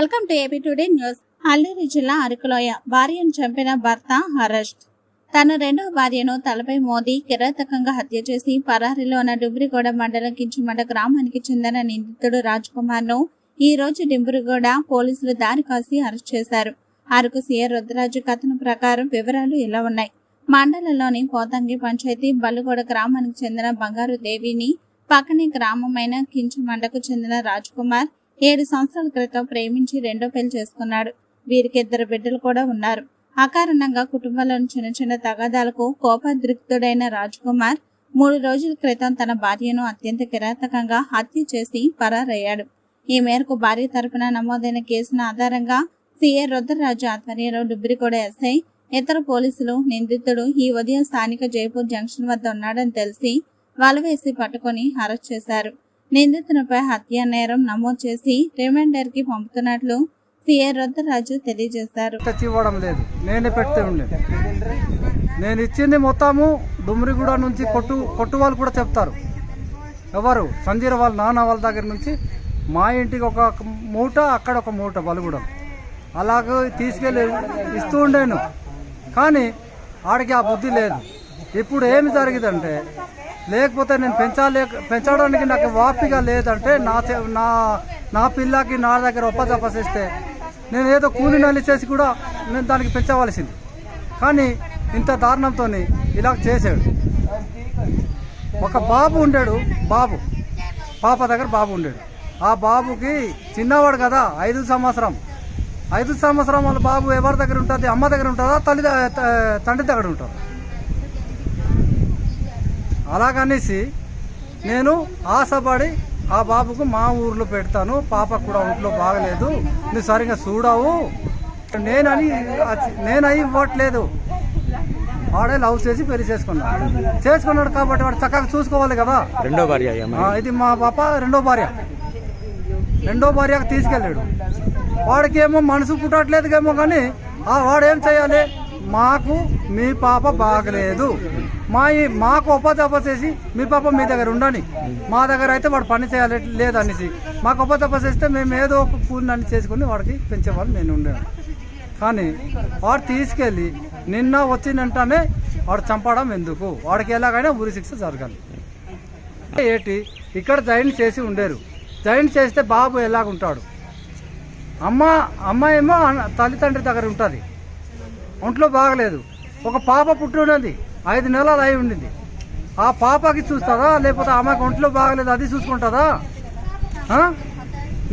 Welcome to AP today news. Alluri జిల్లా అరకులోయ భార్యను చంపిన భర్త అరెస్ట్. తన రెండవ భార్యను తలపై మోదీ కిరాతకంగా హత్య చేసి పరారిలో ఉన్న డుబ్రిగూడ మండలం కించుమండ గ్రామానికి చెందిన నిందితుడు రాజ్ కుమార్ను ఈ రోజు డింబురిగూడ పోలీసులు దారి కాసి అరెస్ట్ చేశారు. అరకు సీఎం రుద్రరాజు కథనం ప్రకారం వివరాలు ఇలా ఉన్నాయి. మండలంలోని పోతంగి పంచాయతీ బల్లుగూడ గ్రామానికి చెందిన బంగారు దేవిని పక్కనే గ్రామమైన కించుమండకు చెందిన రాజ్ కుమార్ ఏడు సంవత్సరాల క్రితం ప్రేమించి రెండో పెళ్ళి చేసుకున్నాడు. వీరికి ఇద్దరు బిడ్డలు కూడా ఉన్నారు. అకారణంగా కుటుంబంలోని చిన్న చిన్న తగాదాలకు కోపద్రిక్తుడైన రాజ్ కుమార్ మూడు రోజుల క్రితం తన భార్యను అత్యంత కిరాతకంగా హత్య చేసి పరారయ్యాడు. ఈ మేరకు భార్య తరపున నమోదైన కేసును ఆధారంగా సిఏ రుద్రరాజు ఆధ్వర్యంలో డుబ్రిగూడ ఎస్ఐ ఇతర పోలీసులు నిందితుడు ఈ ఉదయం స్థానిక జైపూర్ జంక్షన్ వద్ద ఉన్నాడని తెలిసి వలవేసి పట్టుకొని అరెస్ట్ చేశారు. నిందితునిపై హత్యా నేరం నమోదు చేసి రిమైండర్కి పంపుతున్నట్లు సీఏ రుద్రరాజు తెలియజేశారు. తెచ్చి ఇవ్వడం లేదు. నేనే పెడితే ఉండేది నేను ఇచ్చింది మొత్తము డుమ్రిగూడ నుంచి కొట్టు కొట్టు వాళ్ళు కూడా చెప్తారు. ఎవరు? సంజీర వాళ్ళ నాన్న వాళ్ళ దగ్గర నుంచి మా ఇంటికి ఒక మూట అక్కడ ఒక మూట బలుగూడెం. అలాగ తీసుకెళ్ళి ఇస్తూ ఉండేను. కానీ ఆడికి ఆ బుద్ధి లేదు. ఇప్పుడు ఏమి జరిగిందంటే లేకపోతే నేను పెంచాలే పెంచడానికి నాకు వాపిగా లేదంటే నా చే- నా నా పిల్లకి నా దగ్గర ఒప్పజప్పసేస్తే నేను ఏదో కూలి నల్లి చేసి కూడా నేను దానికి పెంచవలసింది. కానీ ఇంత దారుణంతో ఇలా చేశాడు. ఒక బాబు ఉండాడు బాబు. పాప దగ్గర బాబు ఉండాడు. ఆ బాబుకి చిన్నవాడు కదా ఐదు సంవత్సరం. ఐదు సంవత్సరం వాళ్ళ బాబు ఎవరి దగ్గర ఉంటుంది అమ్మ దగ్గర ఉంటుందా తల్లి తండ్రి దగ్గర ఉంటుంది? అలాగనేసి నేను ఆశపడి ఆ బాబుకు మా ఊర్లో పెడతాను. పాప కూడా ఒంట్లో బాగలేదు. నువ్వు సరిగా చూడవు. నేనని నేనని ఇవ్వట్లేదు. వాడే లవ్ చేసి పెళ్ళి చేసుకున్నాడు. చేసుకున్నాడు కాబట్టి వాడు చక్కగా చూసుకోవాలి కదా. రెండో భార్య ఇది మా పాప రెండో భార్య. రెండో భార్యకు తీసుకెళ్ళాడు. వాడికి ఏమో మనసు పుట్టట్లేదుకేమో కానీ ఆ వాడు ఏం చేయాలి? మాకు మీ పాప బాగలేదు. మా ఈ- మాకు ఒప్పదప్ప చేసి మీ పాప మీ దగ్గర ఉండని మా దగ్గర అయితే వాడు పని చేయాలి లేదనేసి. మాకు ఒప్పదప్ప చేస్తే మేము ఏదో ఒక కూలిని చేసుకుని వాడికి పెంచేవాళ్ళు నేను ఉండేవాడు కానీ వాడు తీసుకెళ్ళి నిన్న వచ్చినంటనే వాడు చంపడం ఎందుకు? వాడికి ఎలాగైనా ఉరి శిక్ష జరగాలి. ఏటి? ఇక్కడ జాయిన్ చేసి ఉండేరు. జాయిన్ చేస్తే బాబు ఎలాగుంటాడు? అమ్మ అమ్మ ఏమో తల్లిదండ్రి దగ్గర ఉంటుంది. ఒంట్లో బాగలేదు. ఒక పాప పుట్టున్నది ఐదు నెలలు అయి ఉండింది. ఆ పాపకి చూస్తుందా లేకపోతే ఆమెకు ఒంట్లో బాగలేదు అది చూసుకుంటుందా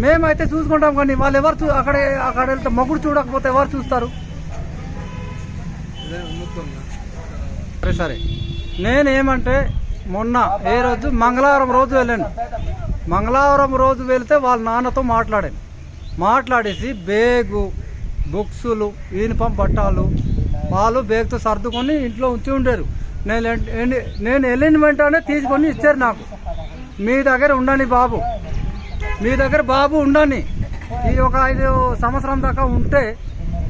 మేమైతే చూసుకుంటాం కానీ వాళ్ళు ఎవరు చూ అక్కడ అక్కడ వెళ్తే మొగుడు చూడకపోతే ఎవరు చూస్తారు? సరే సరే. నేనేమంటే మొన్న ఏ రోజు? మంగళవారం రోజు వెళ్ళాను. మంగళవారం రోజు వెళ్తే వాళ్ళ నాన్నతో మాట్లాడాను. మాట్లాడేసి బేగు బుక్సులు యూనిఫామ్ బట్టాలు వాళ్ళు బేగ్తో సర్దుకొని ఇంట్లో ఉంచి ఉండేరు. నేను నేను వెళ్ళిన వెంటనే తీసుకొని ఇచ్చారు నాకు. మీ దగ్గర ఉండని బాబు. మీ దగ్గర బాబు ఉండని ఈ ఒక ఐదు సంవత్సరం దాకా ఉంటే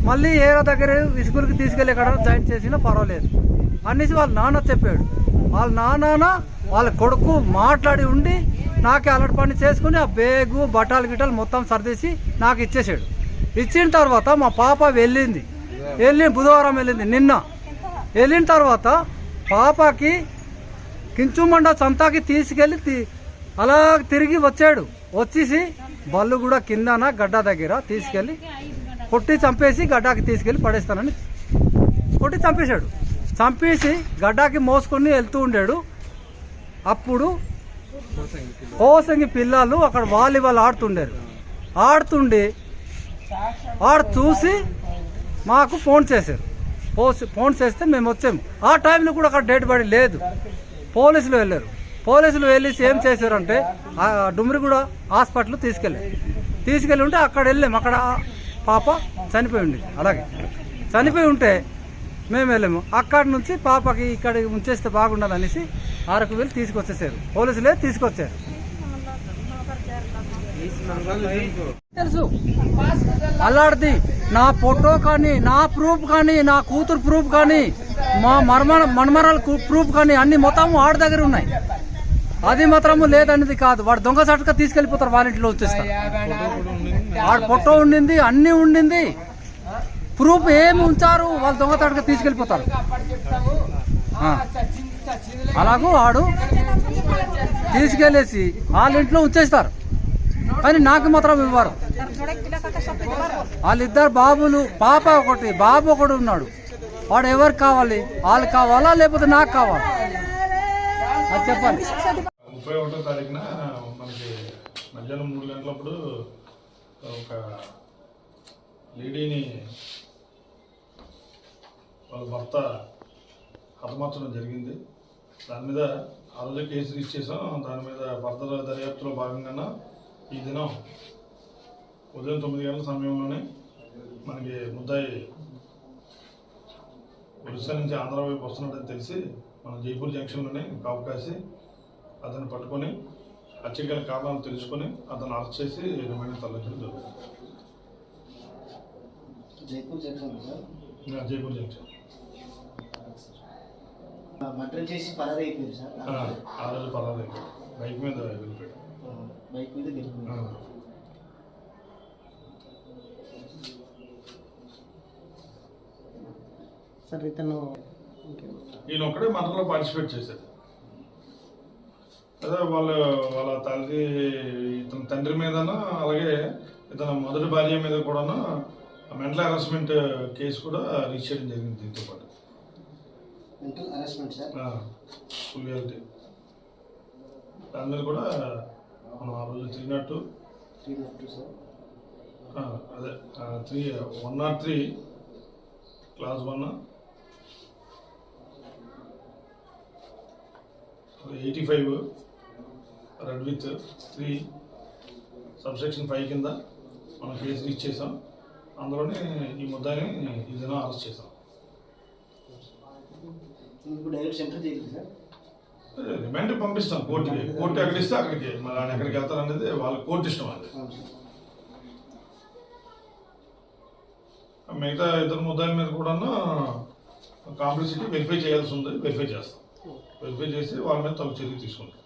మళ్ళీ ఏదో దగ్గర స్కూల్కి తీసుకెళ్ళి ఎక్కడ జాయిన్ చేసినా పర్వాలేదు. అనేసి వాళ్ళ నాన్న చెప్పాడు. వాళ్ళ నాన్న వాళ్ళ కొడుకు మాట్లాడి ఉండి నాకే అలర్ట్ పని చేసుకుని ఆ బేగు బట్టాలు గిట్టాలు మొత్తం సర్దేసి నాకు ఇచ్చేసాడు. ఇచ్చిన తర్వాత మా పాప వెళ్ళింది. వెళ్ళిన బుధవారం వెళ్ళింది నిన్న. వెళ్ళిన తర్వాత పాపకి కించుమండ సంతాకి తీసుకెళ్ళి అలా తిరిగి వచ్చాడు. వచ్చేసి బళ్ళు కూడా కిందన గడ్డ దగ్గర తీసుకెళ్ళి కొట్టి చంపేసి గడ్డాకి తీసుకెళ్ళి పడేస్తానని కొట్టి చంపేశాడు. చంపేసి గడ్డాకి మోసుకొని వెళ్తూ ఉండాడు. అప్పుడు కోసంగి పిల్లలు అక్కడ వాలీబాల్ ఆడుతుండారు. ఆడుతుండి ఆడు చూసి మాకు ఫోన్ చేశారు. ఫోన్ చేస్తే మేము వచ్చాము ఆ టైంలో కూడా అక్కడ డేట్ బాడీ లేదు. పోలీసులు వెళ్ళారు. పోలీసులు వెళ్ళేసి ఏం చేశారంటే ఆ డుమ్రిగూడ హాస్పిటల్ తీసుకెళ్ళారు. తీసుకెళ్ళి ఉంటే అక్కడ వెళ్ళాము అక్కడ పాప చనిపోయి ఉంది అలాగే. చనిపోయి ఉంటే మేము వెళ్ళాము. అక్కడి నుంచి పాపకి ఇక్కడ ఉంచేస్తే బాగుండదు అనేసి ఆరకు వెళ్ళి తీసుకొచ్చేసారు. పోలీసులే తీసుకొచ్చారు. తెలుసు. అల్లాడిది. నా ఫోటో కానీ నా ప్రూఫ్ కానీ నా కూతురు ప్రూఫ్ కానీ మా మర్మ మన్మరాల ప్రూఫ్ కానీ అన్ని మొత్తం వాడి దగ్గర ఉన్నాయి. అది మాత్రము లేదనేది కాదు. వాడు దొంగ సటుగా తీసుకెళ్ళిపోతారు వాళ్ళ ఇంట్లో వచ్చేస్తారు వాడు ఫోటో ఉండింది అన్నీ ఉండింది. ప్రూఫ్ ఏమి ఉంచారు వాళ్ళు దొంగ తీసుకెళ్ళిపోతారు. తీసుకెళ్ళిపోతారు అలాగూ వాడు తీసుకెళ్ళేసి వాళ్ళ ఇంట్లో ఉంచేస్తారు కానీ నాకు మాత్రం ఇవ్వరు. వాళ్ళిద్దరు బాబులు పాప ఒకటి బాబు ఒకడు ఉన్నాడు. వాడు ఎవరికి కావాలి? వాళ్ళు కావాలా లేకపోతే నాకు కావాలా? అది చెప్పాలి. ముప్పై ఒకటో తారీఖున మనకి మధ్యాహ్నం మూడు గంటలప్పుడు ఒక లేడీని వాళ్ళ భర్త హతమార్చడం జరిగింది. దాని మీద ఆ రోజు కేసు రిజిస్టర్ చేసాం దాని మీద ఫర్దర్ దర్యాప్తులో భాగంగా ఈ దినం ఉదయం తొమ్మిది గంటల సమయంలోనే మనకి ముద్దాయి ఒరిస్సా నుంచి ఆంధ్ర వైపు వస్తున్నాడని తెలిసి మన జైపూర్ జంక్షన్లోనే కాపు కాసి అతన్ని పట్టుకొని హత్యకి గల కారణాలు తెలుసుకొని అతను అరెస్ట్ చేసి రిమైండ్ తరలించడం జరుగుతుంది. Jaipur junction Jaipur junction. Murder చేసి పరారు అయిపోయింది సార్. ఆ, రోజు అయిపోయాడు. బైక్ మీద వెళ్ళిపోయాడు. బైక్ మీద వెళ్ళిపోయింది సార్ ఇతను ఈయన ఒక్కడే మటర్లో పార్టిసిపేట్ చేశాడు. అదే వాళ్ళ వాళ్ళ తల్లి ఇతని తండ్రి మీదను అలాగే ఇతని మొదటి భార్య మీద కూడాను మెంటల్ హెరాస్మెంట్ కేసు కూడా రిజిస్టర్ చేయడం జరిగింది దీంతో పాటు. Mental harassment sir? ఫుల్యాలిటీ దాని మీద కూడా మనం ఆ రోజు three nought two three nought two sir. అదే three one nought three class one eighty five read with three subsection five కింద మనం కేసు రీచ్ చేసాం. అందులోనే ఈ ముద్దాయిని ఈ దినం అరెస్ట్ చేసాం. రిమాండ్ పంపిస్తాం కోర్టుకి. కోర్టు ఎక్కడిస్తే అక్కడికి. మరి ఆయన ఎక్కడికి వెళ్తారనేది వాళ్ళ కోర్టు ఇష్టం అది. మిగతా ఇద్దరు ముద్దాయిల మీద కూడాను కాంప్లిసిటీ వెరిఫై చేయాల్సి ఉంది. వెరిఫై చేస్తాం. వెరిఫై చేసి వాళ్ళ మీద తగు చర్య తీసుకుంటాం.